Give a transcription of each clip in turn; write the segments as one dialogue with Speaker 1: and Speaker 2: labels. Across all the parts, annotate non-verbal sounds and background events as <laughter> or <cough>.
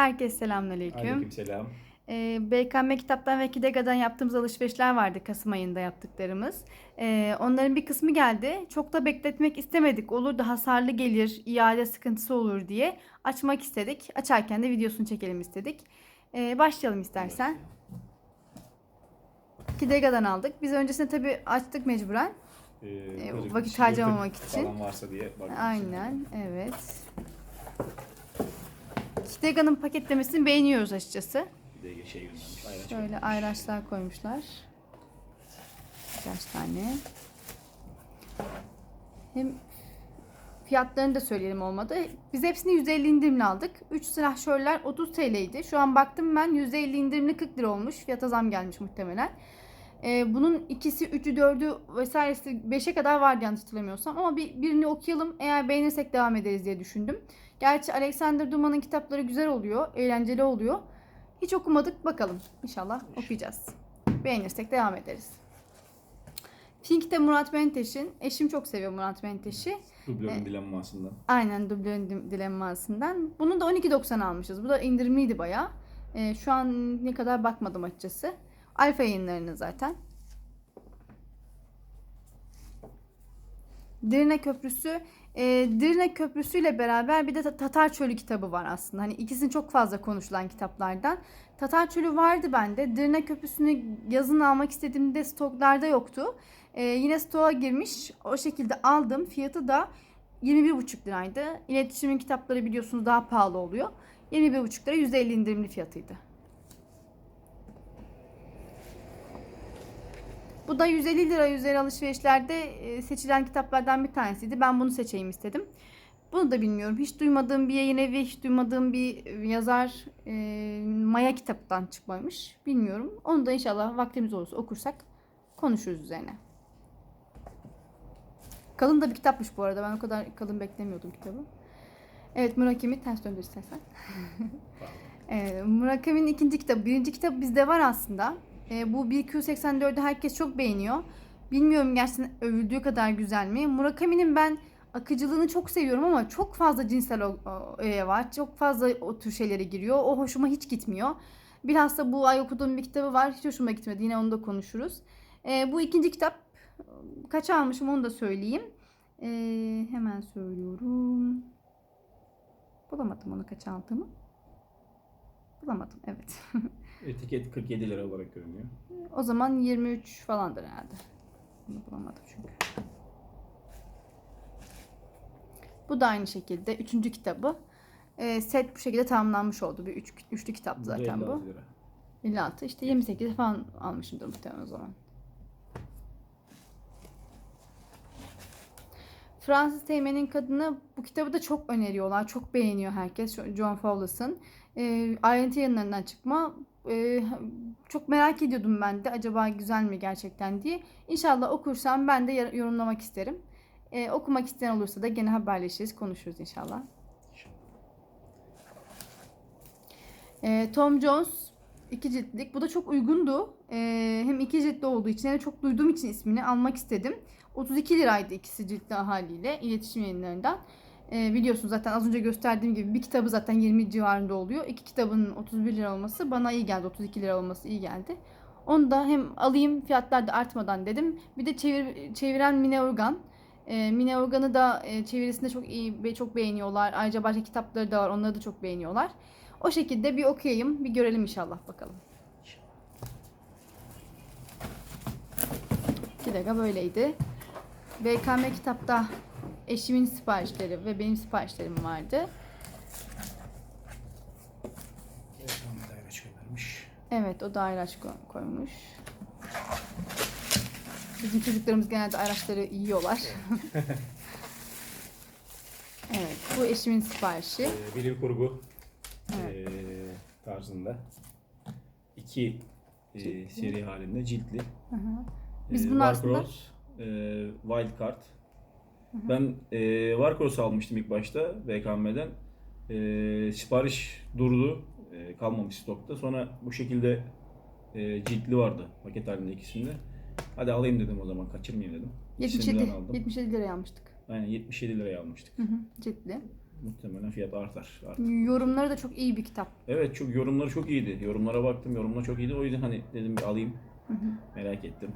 Speaker 1: Herkese selamünaleyküm.
Speaker 2: Aleykümselam.
Speaker 1: Ee, BKM Kitap'tan ve Kidega'dan yaptığımız alışverişler vardı Kasım ayında yaptıklarımız. Ee, onların bir kısmı geldi. Çok da bekletmek istemedik. Olur da hasarlı gelir, iade sıkıntısı olur diye açmak istedik. Açarken de videosunu çekelim istedik. Ee, başlayalım istersen. Kidega'dan aldık. Biz öncesinde tabii açtık mecburen.
Speaker 2: Ee,
Speaker 1: Ee, vakit
Speaker 2: dilerim.
Speaker 1: harcamamak için.
Speaker 2: Falan varsa diye için.
Speaker 1: Aynen, evet. Kidega'nın paketlemesini beğeniyoruz açıkçası.
Speaker 2: Bir de şey göndermiş. Ayran
Speaker 1: Şöyle
Speaker 2: çekmiş.
Speaker 1: ayraçlar koymuşlar. Birkaç tane. Hem fiyatlarını da söyleyelim olmadı. Biz hepsini 150 indirimli aldık. 3 silahşörler 30 TL'ydi. Şu an baktım ben 150 indirimli 40 lira olmuş. Fiyata zam gelmiş muhtemelen. Ee, bunun ikisi, üçü, dördü vesairesi 5'e kadar vardı yanlış hatırlamıyorsam. Ama bir, birini okuyalım. Eğer beğenirsek devam ederiz diye düşündüm. Gerçi Alexander Dumas'ın kitapları güzel oluyor. Eğlenceli oluyor. Hiç okumadık bakalım. İnşallah okuyacağız. Beğenirsek devam ederiz. Fink'te Murat Menteş'in. Eşim çok seviyor Murat Menteş'i.
Speaker 2: Dublörün dilenmasından.
Speaker 1: Aynen dublörün dilenmasından. Bunu da 12.90 almışız. Bu da indirimliydi bayağı. Ee, şu an ne kadar bakmadım açıkçası. Alfa yayınlarının zaten. Dirne Köprüsü. E, Dirne Köprüsü ile beraber bir de Ta- Tatar Çölü kitabı var aslında. Hani ikisini çok fazla konuşulan kitaplardan. Tatar Çölü vardı bende. Dirne Köprüsü'nü yazın almak istediğimde stoklarda yoktu. E, yine stoğa girmiş. O şekilde aldım. Fiyatı da 21,5 liraydı. İletişimin kitapları biliyorsunuz daha pahalı oluyor. 21,5 lira 150 indirimli fiyatıydı. Bu da 150 lira üzeri alışverişlerde e, seçilen kitaplardan bir tanesiydi. Ben bunu seçeyim istedim. Bunu da bilmiyorum. Hiç duymadığım bir yayın evi, hiç duymadığım bir yazar e, Maya kitaptan çıkmamış. Bilmiyorum. Onu da inşallah vaktimiz olursa okursak konuşuruz üzerine. Kalın da bir kitapmış bu arada. Ben o kadar kalın beklemiyordum kitabı. Evet Murakami ters döndür istersen. <laughs> Ee, Murakami'nin ikinci kitabı. Birinci kitabı bizde var aslında. Ee, bu 1Q84'ü herkes çok beğeniyor. Bilmiyorum gerçekten övüldüğü kadar güzel mi? Murakami'nin ben akıcılığını çok seviyorum ama çok fazla cinsel öğe var. Çok fazla o tür şeylere giriyor. O hoşuma hiç gitmiyor. Bilhassa bu ay okuduğum bir kitabı var. Hiç hoşuma gitmedi. Yine onu da konuşuruz. Ee, bu ikinci kitap kaç almışım onu da söyleyeyim. Ee, hemen söylüyorum. Bulamadım onu kaç aldığımı. Bulamadım evet. <laughs>
Speaker 2: Etiket 47 lira olarak görünüyor.
Speaker 1: o zaman 23 falandır herhalde. Bunu bulamadım çünkü. Bu da aynı şekilde üçüncü kitabı. Ee, set bu şekilde tamamlanmış oldu. Bir üç, üçlü kitaptı zaten bu.
Speaker 2: 56 lira.
Speaker 1: 56 işte 28 falan almışımdır muhtemelen o zaman. Fransız Teğmen'in Kadını bu kitabı da çok öneriyorlar. Çok beğeniyor herkes. John Fowles'ın. Ee, ayrıntı yayınlarından çıkma. Ee, çok merak ediyordum ben de. Acaba güzel mi gerçekten diye. İnşallah okursam ben de yorumlamak isterim. Ee, okumak isteyen olursa da gene haberleşiriz, konuşuruz inşallah. Ee, Tom Jones iki ciltlik. Bu da çok uygundu. Ee, hem iki ciltli olduğu için hem de çok duyduğum için ismini almak istedim. 32 liraydı ikisi ciltli haliyle iletişim yayınlarından. Ee, biliyorsunuz zaten az önce gösterdiğim gibi bir kitabı zaten 20 civarında oluyor. İki kitabın 31 lira olması bana iyi geldi. 32 lira olması iyi geldi. Onu da hem alayım fiyatlar da artmadan dedim. Bir de çevir, çeviren Mine Organ. Ee, Mine Organ'ı da e, çevirisinde çok iyi ve çok beğeniyorlar. Ayrıca başka kitapları da var. Onları da çok beğeniyorlar. O şekilde bir okuyayım, bir görelim inşallah bakalım. İki dakika böyleydi. BKM kitapta eşimin siparişleri ve benim siparişlerim vardı.
Speaker 2: Evet,
Speaker 1: o da ayraç ko- koymuş. Bizim çocuklarımız genelde ayraçları yiyorlar. <laughs> evet bu eşimin siparişi.
Speaker 2: Ee, bilim kurgu
Speaker 1: Evet.
Speaker 2: ee, tarzında. iki ee,
Speaker 1: Ciltli.
Speaker 2: seri halinde ciltli.
Speaker 1: Hı hı. Biz
Speaker 2: Ee,
Speaker 1: bunu aslında-
Speaker 2: Warcross, Wildcard. Ben ee, Warcross almıştım ilk başta BKM'den. Ee, sipariş durdu. Ee, kalmamış stokta. Sonra bu şekilde ee, ciltli vardı paket halinde ikisinde. Hadi alayım dedim o zaman kaçırmayayım dedim. İkisini
Speaker 1: 77,
Speaker 2: birden aldım.
Speaker 1: 77 liraya almıştık.
Speaker 2: Aynen 77 liraya almıştık.
Speaker 1: Hı hı, ciltli.
Speaker 2: muhtemelen fiyat artar. artık.
Speaker 1: Yorumları da çok iyi bir kitap.
Speaker 2: Evet çok yorumları çok iyiydi. Yorumlara baktım yorumlar çok iyiydi. O yüzden hani dedim bir alayım. Merak ettim.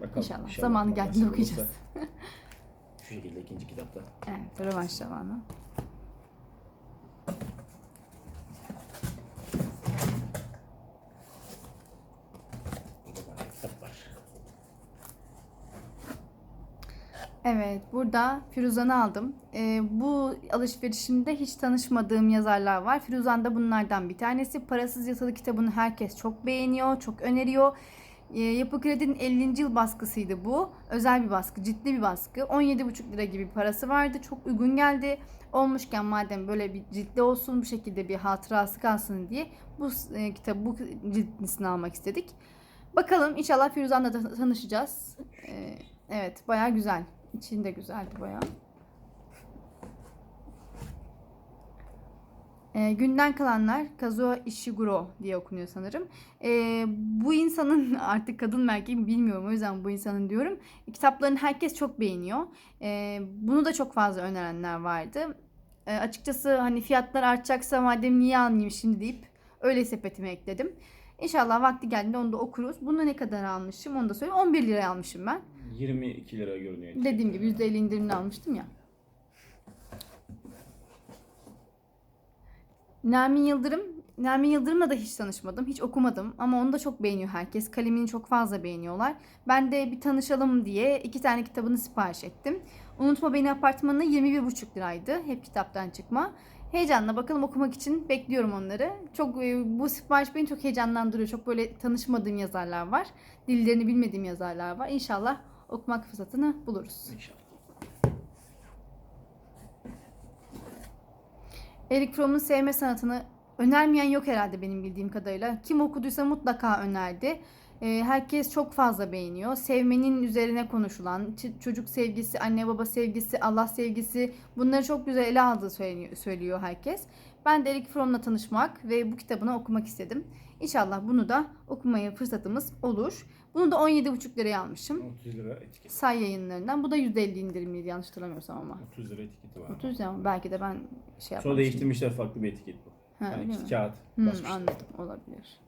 Speaker 2: Bakalım.
Speaker 1: İnşallah. Zamanı
Speaker 2: Allah
Speaker 1: geldiğinde okuyacağız. <laughs>
Speaker 2: Şu şekilde ikinci kitapta.
Speaker 1: Evet, rövanş zamanı. Evet, burada Firuzan'ı aldım. Ee, bu alışverişimde hiç tanışmadığım yazarlar var. Firuzan da bunlardan bir tanesi. Parasız Yatılı kitabını herkes çok beğeniyor, çok öneriyor. Ee, Yapı Kredi'nin 50. yıl baskısıydı bu. Özel bir baskı, ciddi bir baskı. 17,5 lira gibi parası vardı. Çok uygun geldi. Olmuşken madem böyle bir ciltli olsun, bu şekilde bir hatırası kalsın diye bu e, kitabı, bu ciltlisini almak istedik. Bakalım inşallah Firuzan'la da tanışacağız. Ee, evet, bayağı güzel. İçinde güzeldi bayağı. Ee, günden kalanlar Kazuo Ishiguro diye okunuyor sanırım. Ee, bu insanın <laughs> artık kadın mı erkek mi bilmiyorum o yüzden bu insanın diyorum. Kitaplarını herkes çok beğeniyor. Ee, bunu da çok fazla önerenler vardı. Ee, açıkçası hani fiyatlar artacaksa madem niye almayayım şimdi deyip öyle sepetime ekledim. İnşallah vakti geldiğinde onu da okuruz. Bunu ne kadar almışım onu da söyleyeyim. 11 liraya almışım ben.
Speaker 2: 22 lira görünüyor.
Speaker 1: Dediğim gibi %50 indirimli almıştım ya. Nermin Yıldırım. Nermin Yıldırım'la da hiç tanışmadım. Hiç okumadım ama onu da çok beğeniyor herkes. Kalemini çok fazla beğeniyorlar. Ben de bir tanışalım diye iki tane kitabını sipariş ettim. Unutma Beni Apartmanı 21,5 liraydı. Hep kitaptan çıkma. Heyecanla bakalım okumak için bekliyorum onları. Çok e, bu sipariş beni çok heyecanlandırıyor. Çok böyle tanışmadığım yazarlar var. Dillerini bilmediğim yazarlar var. İnşallah okumak fırsatını buluruz.
Speaker 2: İnşallah.
Speaker 1: Eric Fromm'un sevme sanatını önermeyen yok herhalde benim bildiğim kadarıyla. Kim okuduysa mutlaka önerdi. Ee, herkes çok fazla beğeniyor. Sevmenin üzerine konuşulan, çocuk sevgisi, anne baba sevgisi, Allah sevgisi bunları çok güzel ele aldığı söyleniyor, söylüyor herkes. Ben de Eric Fromm'la tanışmak ve bu kitabını okumak istedim. İnşallah bunu da okumaya fırsatımız olur. Bunu da 17,5 liraya almışım.
Speaker 2: 30 lira etiketi.
Speaker 1: Say yayınlarından. Bu da %50 indirimliydi yanlış hatırlamıyorsam ama.
Speaker 2: 30 lira etiketi var.
Speaker 1: 30 ya belki de ben şey yapmamışım.
Speaker 2: Sonra değiştirmişler farklı bir etiket bu.
Speaker 1: Ha,
Speaker 2: yani
Speaker 1: öyle
Speaker 2: iki
Speaker 1: mi?
Speaker 2: kağıt
Speaker 1: Hmm,
Speaker 2: basmışlar.
Speaker 1: anladım olabilir.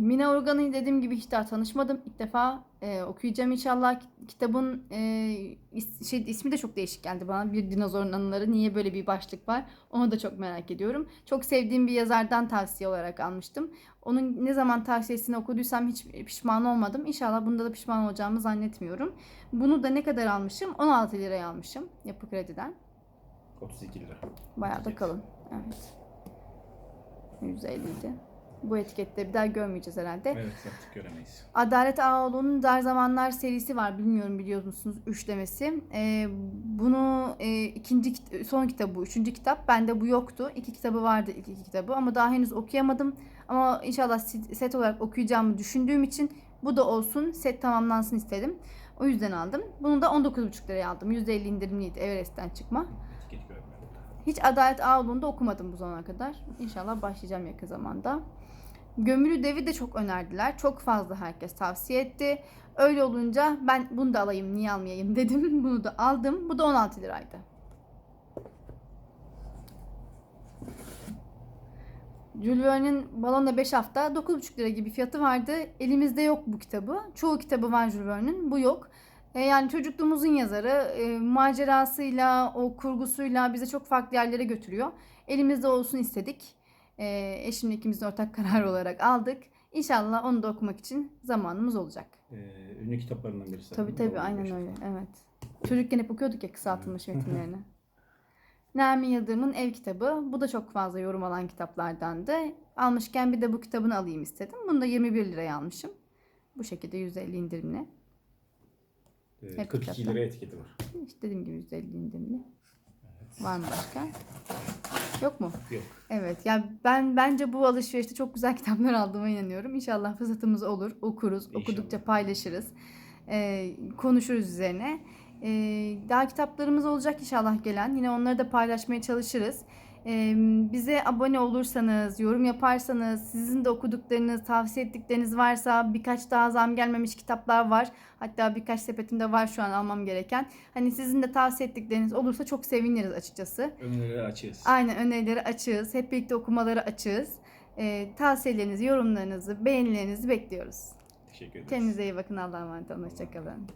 Speaker 1: Mina Organ'ı dediğim gibi hiç daha tanışmadım. İlk defa e, okuyacağım inşallah. Kitabın e, is- şey, ismi de çok değişik geldi bana. Bir dinozorun anıları. Niye böyle bir başlık var? Onu da çok merak ediyorum. Çok sevdiğim bir yazardan tavsiye olarak almıştım. Onun ne zaman tavsiyesini okuduysam hiç pişman olmadım. İnşallah bunda da pişman olacağımı zannetmiyorum. Bunu da ne kadar almışım? 16 liraya almışım Yapı Kredi'den.
Speaker 2: 32 lira.
Speaker 1: Bayağı da kalın. Evet. 150 idi. Bu etikette bir daha görmeyeceğiz herhalde.
Speaker 2: Evet artık göremeyiz.
Speaker 1: Adalet Ağaoğlu'nun Dar Zamanlar serisi var. Bilmiyorum biliyor musunuz? Üçlemesi. Ee, bunu e, ikinci son kitabı bu. Üçüncü kitap. Bende bu yoktu. İki kitabı vardı ilk iki kitabı ama daha henüz okuyamadım. Ama inşallah set olarak okuyacağımı düşündüğüm için bu da olsun. Set tamamlansın istedim. O yüzden aldım. Bunu da 19,5 liraya aldım. %50 indirimliydi Everest'ten çıkma. Hiç Adalet Ağaoğlu'nu da okumadım bu zamana kadar. İnşallah başlayacağım yakın zamanda. Gömülü Dev'i de çok önerdiler. Çok fazla herkes tavsiye etti. Öyle olunca ben bunu da alayım niye almayayım dedim. <laughs> Bunu da aldım. Bu da 16 liraydı. Jules Verne'in Balonda 5 hafta 9,5 lira gibi fiyatı vardı. Elimizde yok bu kitabı. Çoğu kitabı var Jules Verne'in. Bu yok. E, yani çocukluğumuzun yazarı e, macerasıyla, o kurgusuyla bize çok farklı yerlere götürüyor. Elimizde olsun istedik. E, eşimle ikimizin ortak <laughs> karar olarak aldık. İnşallah onu da okumak için zamanımız olacak.
Speaker 2: Ee, ünlü kitaplarından birisi.
Speaker 1: Tabii tabii aynen öyle. Evet. Çocukken hep okuyorduk ya kısaltılmış metinlerini. <laughs> Nermin Yıldırım'ın Ev kitabı. Bu da çok fazla yorum alan kitaplardandı. Almışken bir de bu kitabını alayım istedim. Bunu da 21 liraya almışım. Bu şekilde 150 indirimli.
Speaker 2: Ee,
Speaker 1: Hep
Speaker 2: 42
Speaker 1: kitaptan.
Speaker 2: lira etiketi var.
Speaker 1: İşte dediğim gibi 150 indirimli. Var mı başka? Yok mu?
Speaker 2: Yok.
Speaker 1: Evet. Ya ben bence bu alışverişte çok güzel <laughs> kitaplar aldığıma inanıyorum. İnşallah fırsatımız olur. Okuruz.
Speaker 2: İnşallah.
Speaker 1: Okudukça paylaşırız. Ee, konuşuruz üzerine. Ee, daha kitaplarımız olacak inşallah gelen. Yine onları da paylaşmaya çalışırız. Bize abone olursanız, yorum yaparsanız, sizin de okuduklarınız, tavsiye ettikleriniz varsa birkaç daha zam gelmemiş kitaplar var. Hatta birkaç sepetimde var şu an almam gereken. Hani sizin de tavsiye ettikleriniz olursa çok seviniriz açıkçası.
Speaker 2: Önerileri açığız.
Speaker 1: Aynen önerileri açığız. Hep birlikte okumaları açığız. Ee, tavsiyelerinizi, yorumlarınızı, beğenilerinizi bekliyoruz.
Speaker 2: Teşekkür ederiz.
Speaker 1: Kendinize iyi bakın. Allah'a emanet olun. Hoşçakalın.